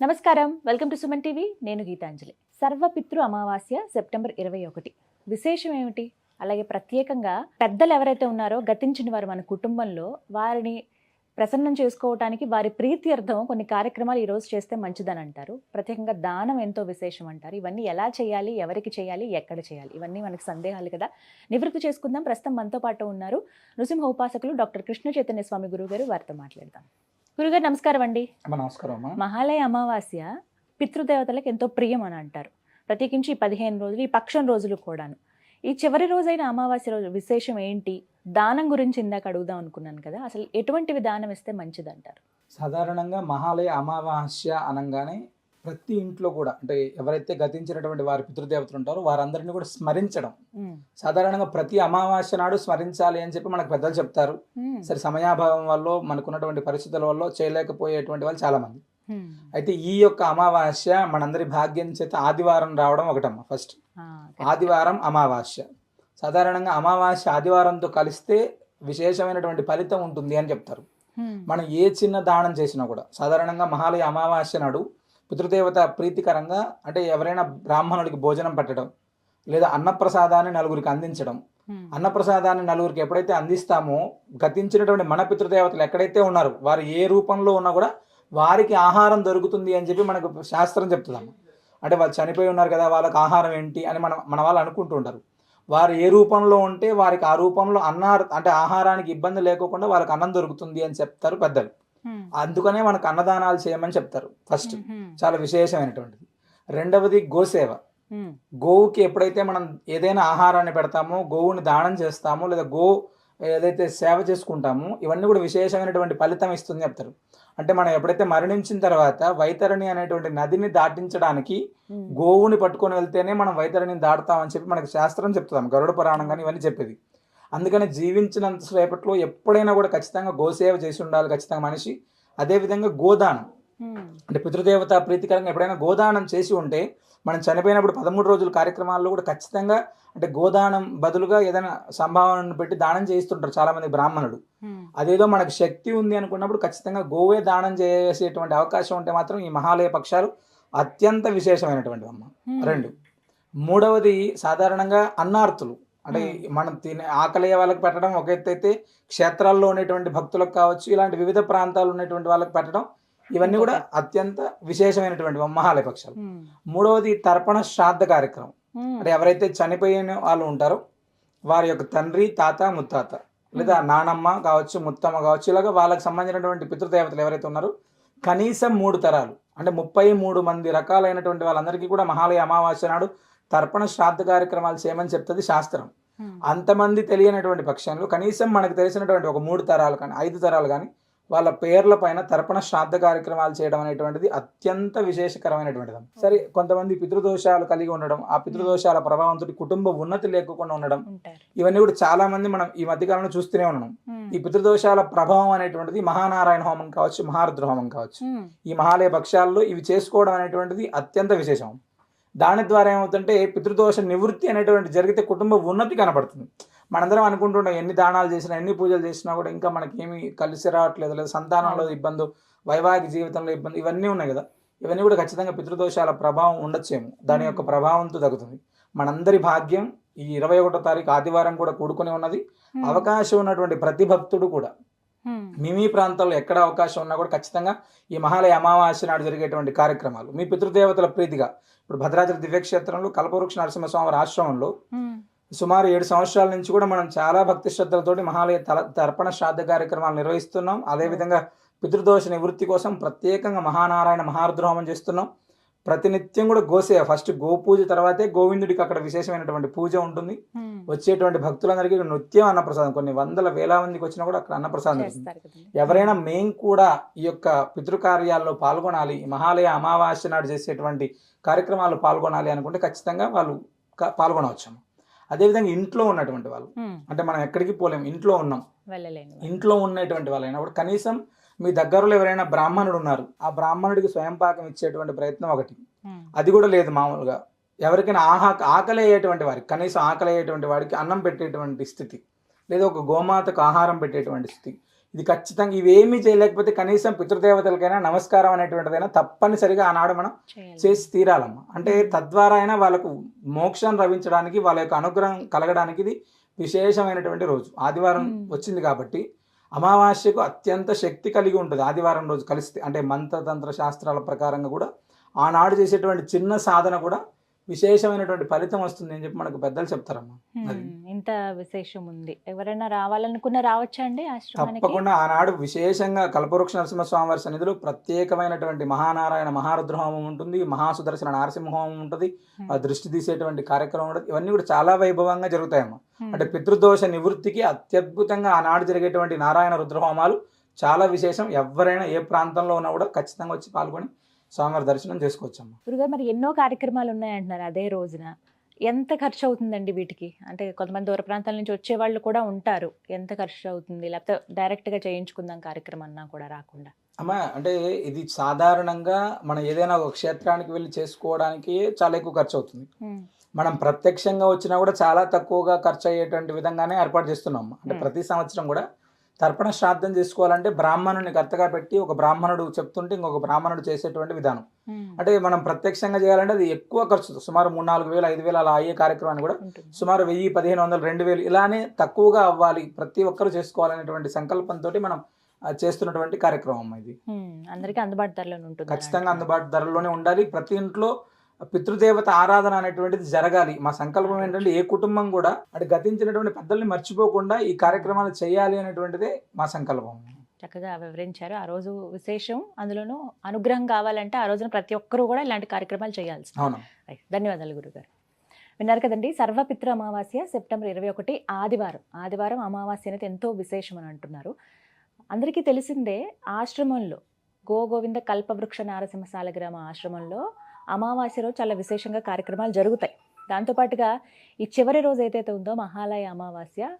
నమస్కారం. Welcome to Suman TV. నేను గీతాంజలి. సర్వపితృ అమావాస్య సెప్టెంబర్ ఇరవై ఒకటి. విశేషం ఏమిటి? అలాగే ప్రత్యేకంగా పెద్దలు ఎవరైతే ఉన్నారో గతించిన వారు మన కుటుంబంలో వారిని ప్రసన్నం చేసుకోవటానికి వారి ప్రీత్యర్థం కొన్ని కార్యక్రమాలు ఈరోజు చేస్తే మంచిదని అంటారు. ప్రత్యేకంగా దానం ఎంతో విశేషం అంటారు. ఇవన్నీ ఎలా చేయాలి? ఎవరికి చేయాలి? ఎక్కడ చేయాలి? ఇవన్నీ మనకు సందేహాలు కదా. నివృత్తి చేసుకుందాం. ప్రస్తుతం మనతో పాటు ఉన్నారు నృసింహ ఉపాసకులు డాక్టర్ కృష్ణ చైతన్య స్వామి గురువు గారు వారితో మాట్లాడదాం. గురుగారు నమస్కారం అండి. నమస్కారం మహాలయ అమావాస్య పితృదేవతలకు ఎంతో ప్రియం అని అంటారు. ప్రత్యేకించి ఈ పదిహేను రోజులు ఈ పక్షం రోజులు కూడాను. ఈ చివరి రోజైన అమావాస్య రోజు విశేషం ఏంటి? దానం గురించి ఇందాక అడుగుదాం అనుకున్నాను కదా అసలు ఎటువంటివి దానం ఇస్తే మంచిది అంటారు సాధారణంగా మహాలయ అమావాస్య అనగానే ప్రతి ఇంట్లో కూడా అంటే ఎవరైతే గతించినటువంటి వారి పితృదేవతలు ఉంటారో వారందరినీ కూడా స్మరించడం. సాధారణంగా ప్రతి అమావాస్య నాడు స్మరించాలి అని చెప్పి మనకు పెద్దలు చెప్తారు. సరే సమయాభావం వల్ల మనకున్నటువంటి పరిస్థితుల వల్ల చేయలేకపోయేటువంటి వాళ్ళు చాలా మంది అయితే ఈ యొక్క అమావాస్య మనందరి భాగ్యం చేత ఆదివారం రావడం ఒకటమ్మ ఫస్ట్. ఆదివారం అమావాస్య. సాధారణంగా అమావాస్య ఆదివారంతో కలిస్తే విశేషమైనటువంటి ఫలితం ఉంటుంది అని చెప్తారు. మనం ఏ చిన్న దానం చేసినా కూడా సాధారణంగా మహాలయ అమావాస్య నాడు పితృదేవత ప్రీతికరంగా అంటే ఎవరైనా బ్రాహ్మణుడికి భోజనం పెట్టడం లేదా అన్నప్రసాదాన్ని నలుగురికి అందించడం. అన్నప్రసాదాన్ని నలుగురికి ఎప్పుడైతే అందిస్తామో గతించినటువంటి మన పితృదేవతలు ఎక్కడైతే ఉన్నారు వారు ఏ రూపంలో ఉన్నా కూడా వారికి ఆహారం దొరుకుతుంది అని చెప్పి మనకు శాస్త్రం చెప్తున్నాము అంటే వాళ్ళు చనిపోయి ఉన్నారు కదా వాళ్ళకి ఆహారం ఏంటి అని మన మన వాళ్ళు అనుకుంటూ ఉంటారు. వారు ఏ రూపంలో ఉంటే వారికి ఆ రూపంలో అన్నార అంటే ఆహారానికి ఇబ్బంది లేకోకుండా వాళ్ళకి అన్నం దొరుకుతుంది అని చెప్తారు పెద్దలు. అందుకనే మనకు అన్నదానాలు చేయమని చెప్తారు. ఫస్ట్ చాలా విశేషమైనటువంటిది. రెండవది గోసేవ. గోవుకి ఎప్పుడైతే మనం ఏదైనా ఆహారాన్ని పెడతామో గోవుని దానం చేస్తామో లేదా గో ఏదైతే సేవ చేసుకుంటామో ఇవన్నీ కూడా విశేషమైనటువంటి ఫలితం ఇస్తుంది చెప్తారు. అంటే మనం ఎప్పుడైతే మరణించిన తర్వాత వైతరణి అనేటువంటి నదిని దాటించడానికి గోవుని పట్టుకొని వెళ్తేనే మనం వైతరణిని దాటుతామని చెప్పి మనకి శాస్త్రం చెప్తాం గరుడ పురాణం కానీ ఇవన్నీ చెప్పేది. అందుకని జీవించినంత సేపట్లో ఎప్పుడైనా కూడా ఖచ్చితంగా గోసేవ చేసి ఉండాలి ఖచ్చితంగా మనిషి. అదేవిధంగా గోదానం. అంటే పితృదేవత ప్రీతికరంగా ఎప్పుడైనా గోదానం చేసి ఉంటే మనం చనిపోయినప్పుడు పదమూడు రోజుల కార్యక్రమాల్లో కూడా ఖచ్చితంగా అంటే గోదానం బదులుగా ఏదైనా సంభావనను పెట్టి దానం చేయిస్తుంటారు చాలా మంది బ్రాహ్మణుడు అదేదో మనకు శక్తి ఉంది అనుకున్నప్పుడు ఖచ్చితంగా గోవే దానం చేసేటువంటి అవకాశం ఉంటే మాత్రం ఈ మహాలయ పక్షాలు అత్యంత విశేషమైనటువంటి అమ్మ రెండు. మూడవది సాధారణంగా అన్నార్తులు. అంటే మనం తినే ఆకలి వాళ్ళకి పెట్టడం ఒక ఎత్తు అయితే క్షేత్రాల్లో ఉన్నటువంటి భక్తులకు కావచ్చు ఇలాంటి వివిధ ప్రాంతాల్లో ఉన్నటువంటి వాళ్ళకి పెట్టడం ఇవన్నీ కూడా అత్యంత విశేషమైనటువంటి మహాలయ పక్షాలు. మూడవది తర్పణ శ్రాద్ధ కార్యక్రమం. అంటే ఎవరైతే చనిపోయిన వాళ్ళు ఉంటారో వారి యొక్క తండ్రి తాత ముత్తాత లేదా నానమ్మ కావచ్చు ముత్తమ్మ కావచ్చు ఇలాగ వాళ్ళకి సంబంధించినటువంటి పితృదేవతలు ఎవరైతే ఉన్నారో కనీసం మూడు తరాలు అంటే ముప్పై మూడు మంది రకాలైనటువంటి వాళ్ళందరికీ కూడా మహాలయ అమావాస్య నాడు తర్పణ శ్రాద్ధ కార్యక్రమాలు చేయమని చెప్తుంది శాస్త్రం. అంతమంది తెలియనటువంటి పక్షంలో కనీసం మనకు తెలిసినటువంటి ఒక మూడు తరాలు కానీ ఐదు తరాలు కానీ వాళ్ళ పేర్ల పైన తర్పణ శ్రాద్ధ కార్యక్రమాలు చేయడం అనేటువంటిది అత్యంత విశేషకరమైనటువంటిది. సరే కొంతమంది పితృదోషాలు కలిగి ఉండడం ఆ పితృదోషాల ప్రభావంతో కుటుంబ ఉన్నతి లేకుండా ఉండడం ఇవన్నీ కూడా చాలా మంది మనం ఈ మధ్యకాలంలో చూస్తూనే ఉన్నాం. ఈ పితృదోషాల ప్రభావం అనేటువంటిది మహానారాయణ హోమం కావచ్చు మహారుద్ర హోమం కావచ్చు. ఈ మహాలయ పక్షాల్లో ఇవి చేసుకోవడం అనేటువంటిది అత్యంత విశేషం. దాని ద్వారా ఏమవుతుంటే పితృదోష నివృత్తి అనేటువంటి జరిగితే కుటుంబ ఉన్నతి కనబడుతుంది. మనందరం అనుకుంటుంటాం ఎన్ని దానాలు చేసినా ఎన్ని పూజలు చేసినా కూడా ఇంకా మనకి ఏమి కలిసి రావట్లేదు లేదా సంతానంలో ఇబ్బంది వైవాహిక జీవితంలో ఇబ్బంది ఇవన్నీ ఉన్నాయి కదా. ఇవన్నీ కూడా ఖచ్చితంగా పితృదోషాల ప్రభావం ఉండొచ్చేమో. దాని యొక్క ప్రభావంతో తగ్గుతుంది. మనందరి భాగ్యం ఈ ఇరవై ఒకటో తారీఖు ఆదివారం కూడా కూడుకొని ఉన్నది. అవకాశం ఉన్నటువంటి ప్రతి భక్తుడు కూడా మీ ప్రాంతాల్లో ఎక్కడ అవకాశం ఉన్నా కూడా ఖచ్చితంగా ఈ మహాలయ అమావాస్య నాడు జరిగేటువంటి కార్యక్రమాలు. మీ పితృదేవతల ప్రీతిగా ఇప్పుడు భద్రాద్రి దివ్యక్షేత్రంలో కల్పవృక్ష నరసింహస్వామి ఆశ్రమంలో సుమారు ఏడు సంవత్సరాల నుంచి కూడా మనం చాలా భక్తి శ్రద్ధలతోటి మహాలయ తల తర్పణ శ్రాద్ధ కార్యక్రమాలు నిర్వహిస్తున్నాం. అదేవిధంగా పితృదోష నివృత్తి కోసం ప్రత్యేకంగా మహానారాయణ మహారుద్రహోమం చేస్తున్నాం. ప్రతినిత్యం కూడా గోసేవ ఫస్ట్ గోపూజ తర్వాతే గోవిందుడికి అక్కడ విశేషమైనటువంటి పూజ ఉంటుంది. వచ్చేటువంటి భక్తులందరికీ నృత్యం అన్నప్రసాదం. కొన్ని వందల వేల మందికి వచ్చినా కూడా అక్కడ అన్నప్రసాదం. ఎవరైనా మేము కూడా ఈ యొక్క పితృకార్యాల్లో పాల్గొనాలి మహాలయ అమావాస్య నాడు చేసేటువంటి కార్యక్రమాల్లో పాల్గొనాలి అనుకుంటే ఖచ్చితంగా వాళ్ళు పాల్గొనవచ్చు. అదేవిధంగా ఇంట్లో ఉన్నటువంటి వాళ్ళు. అంటే మనం ఎక్కడికి పోలేము ఇంట్లో ఉన్నాం. ఇంట్లో ఉన్నటువంటి వాళ్ళైనా కూడా కనీసం మీ దగ్గరలో ఎవరైనా బ్రాహ్మణుడు ఉన్నారు ఆ బ్రాహ్మణుడికి స్వయం పాకం ఇచ్చేటువంటి ప్రయత్నం ఒకటి. అది కూడా లేదు మామూలుగా. ఎవరికైనా ఆహా ఆకలి అయ్యేటువంటి వారికి కనీసం ఆకలి అయ్యేటువంటి వాడికి అన్నం పెట్టేటువంటి స్థితి లేదా ఒక గోమాతకు ఆహారం పెట్టేటువంటి స్థితి. ఇది ఖచ్చితంగా ఇవేమీ చేయలేకపోతే కనీసం పితృదేవతలకైనా నమస్కారం అనేటువంటిదైనా తప్పనిసరిగా ఆనాడు మనం. చేసి తీరాలమ్మ. అంటే తద్వారా అయినా వాళ్ళకు మోక్షం లభించడానికి వాళ్ళ యొక్క అనుగ్రహం కలగడానికి ఇది విశేషమైనటువంటి రోజు. ఆదివారం. వచ్చింది కాబట్టి అమావాస్యకు అత్యంత శక్తి కలిగి ఉంటుంది. ఆదివారం రోజు కలిస్తే అంటే మంత్రతంత్ర శాస్త్రాల ప్రకారంగా కూడా ఆనాడు చేసేటువంటి చిన్న సాధన కూడా విశేషమైనటువంటి ఫలితం వస్తుంది అని చెప్పి మనకు పెద్దలు చెప్తారమ్మా. ఇంత విశేషం ఉంది ఎవరైనా రావాలనుకున్నా రావచ్చా అండి తప్పకుండా ఆనాడు విశేషంగా కల్పవృక్ష నరసింహస్వామి వారి సన్నిధిలో ప్రత్యేకమైనటువంటి మహానారాయణ మహారుద్ర హోమం ఉంటుంది మహాసుదర్శన నరసింహ హోమం. ఉంటుంది దృష్టి తీసేటువంటి కార్యక్రమం ఉంటుంది. ఇవన్నీ కూడా చాలా వైభవంగా జరుగుతాయమ్మా. అంటే పితృదోష నివృత్తికి అత్యద్భుతంగా ఆనాడు జరిగేటువంటి నారాయణ రుద్రహోమాలు చాలా విశేషం. ఎవరైనా ఏ ప్రాంతంలో ఉన్నా కూడా ఖచ్చితంగా వచ్చి పాల్గొని స్వామివారి దర్శనం చేసుకోవచ్చమ్మా. గురుగారు మరి ఎన్నో కార్యక్రమాలు ఉన్నాయంటున్నారు అదే రోజున. ఎంత ఖర్చు అవుతుందండి వీటికి? అంటే కొంతమంది దూర ప్రాంతాల నుంచి వచ్చే వాళ్ళు కూడా ఉంటారు. ఎంత ఖర్చు అవుతుంది లేకపోతే డైరెక్ట్గా చేయించుకుందాం కార్యక్రమం అన్నా కూడా రాకుండా. అమ్మా అంటే ఇది సాధారణంగా మనం ఏదైనా ఒక క్షేత్రానికి వెళ్ళి చేసుకోవడానికి చాలా ఎక్కువ ఖర్చు అవుతుంది మనం ప్రత్యక్షంగా వచ్చినా కూడా చాలా తక్కువగా ఖర్చు అయ్యేటువంటి విధంగానే ఏర్పాటు చేస్తున్నాం అంటే. ప్రతి సంవత్సరం కూడా తర్పణ శ్రాద్ధం చేసుకోవాలంటే బ్రాహ్మణుని కర్తగా పెట్టి ఒక బ్రాహ్మణుడు చెప్తుంటే ఇంకొక బ్రాహ్మణుడు చేసేటువంటి విధానం. అంటే మనం ప్రత్యక్షంగా చేయాలంటే అది ఎక్కువ ఖర్చు సుమారు మూడు నాలుగు వేలు ఐదు వేలు అలా అయ్యే కార్యక్రమాన్ని కూడా సుమారు వెయ్యి పదిహేను వందలు రెండు వేలు ఇలానే తక్కువగా అవ్వాలి. ప్రతి ఒక్కరు చేసుకోవాలనేటువంటి సంకల్పంతో మనం చేస్తున్నటువంటి కార్యక్రమం ఇది. అందరికీ అందుబాటు ధరలోనే ఉంటుంది ఖచ్చితంగా అందుబాటు ధరలోనే ఉండాలి. ప్రతి ఇంట్లో పితృదేవత ఆరాధన అనేటువంటిది జరగాలి. మా సంకల్పం ఏంటంటే ఏ కుటుంబం కూడా అటు గతించినటువంటి పెద్దల్ని మర్చిపోకుండా ఈ కార్యక్రమాలు చేయాలి అనేటువంటిదే మా సంకల్పం. చక్కగా వివరించారు. ఆ రోజు విశేషం అందులోనూ అనుగ్రహం కావాలంటే ఆ రోజున ప్రతి ఒక్కరూ కూడా ఇలాంటి కార్యక్రమాలు చేయాల్సి ధన్యవాదాలు గురుగారు. విన్నారు కదండి సర్వపితృ అమావాస్య సెప్టెంబర్ ఇరవై ఒకటి ఆదివారం. ఆదివారం అమావాస్య అనేది ఎంతో విశేషం అని అంటున్నారు. అందరికీ తెలిసిందే ఆశ్రమంలో గోగోవింద కల్పవృక్ష నారసింహ సాలగ్రామ ఆశ్రమంలో అమావాస్య రోజు చాలా విశేషంగా కార్యక్రమాలు జరుగుతాయి. దాంతోపాటుగా ఈ చివరి రోజు ఏదైతే ఉందో మహాలయ అమావాస్య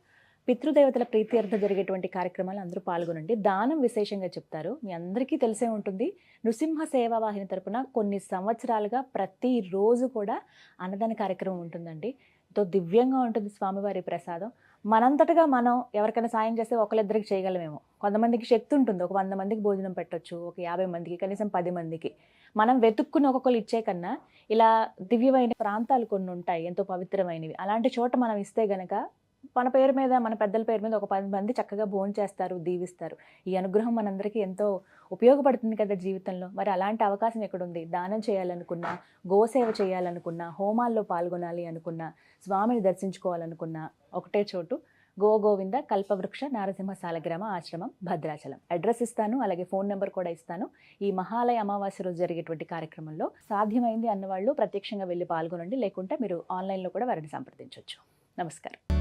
పితృదేవతల ప్రీత్యర్థం జరిగేటువంటి కార్యక్రమాలు అందరూ పాల్గొనండి. దానం విశేషంగా చెప్తారు. మీ అందరికీ తెలిసే ఉంటుంది. నృసింహ సేవా వాహిని తరపున కొన్ని సంవత్సరాలుగా ప్రతిరోజు కూడా అన్నదాన కార్యక్రమం ఉంటుందండి. ఎంతో దివ్యంగా ఉంటుంది స్వామివారి ప్రసాదం. మనంతటగా మనం ఎవరికైనా సాయం చేస్తే ఒకరిద్దరికి చేయగలమేమో. కొంతమందికి శక్తి ఉంటుంది. ఒక వంద మందికి భోజనం పెట్టొచ్చు. ఒక యాభై మందికి కనీసం పది మందికి. మనం వెతుక్కుని ఒక్కొక్కరు ఇచ్చే కన్నా ఇలా దివ్యమైన ప్రాంతాలు కొన్ని ఉంటాయి. ఎంతో పవిత్రమైనవి. అలాంటి చోట మనం ఇస్తే గనక మన పేరు మీద మన పెద్దల పేరు మీద ఒక పది మంది చక్కగా భోజనం చేస్తారు దీవిస్తారు. ఈ అనుగ్రహం మనందరికీ ఎంతో ఉపయోగపడుతుంది కదా జీవితంలో. మరి అలాంటి అవకాశం ఎక్కడుంది? దానం చేయాలనుకున్నా గోసేవ చేయాలనుకున్నా హోమాల్లో పాల్గొనాలి అనుకున్నా స్వామిని దర్శించుకోవాలనుకున్నా ఒకటే చోటు. గో గోవింద కల్పవృక్ష నారసింహ సాలగ్రామ ఆశ్రమం భద్రాచలం. అడ్రస్ ఇస్తాను అలాగే ఫోన్ నెంబర్ కూడా ఇస్తాను. ఈ మహాలయ అమావాస్య రోజు జరిగేటువంటి కార్యక్రమంలో సాధ్యమైంది అన్నవాళ్ళు ప్రత్యక్షంగా వెళ్ళి పాల్గొనండి. లేకుంటే మీరు ఆన్లైన్లో కూడా వారిని సంప్రదించవచ్చు నమస్కారం.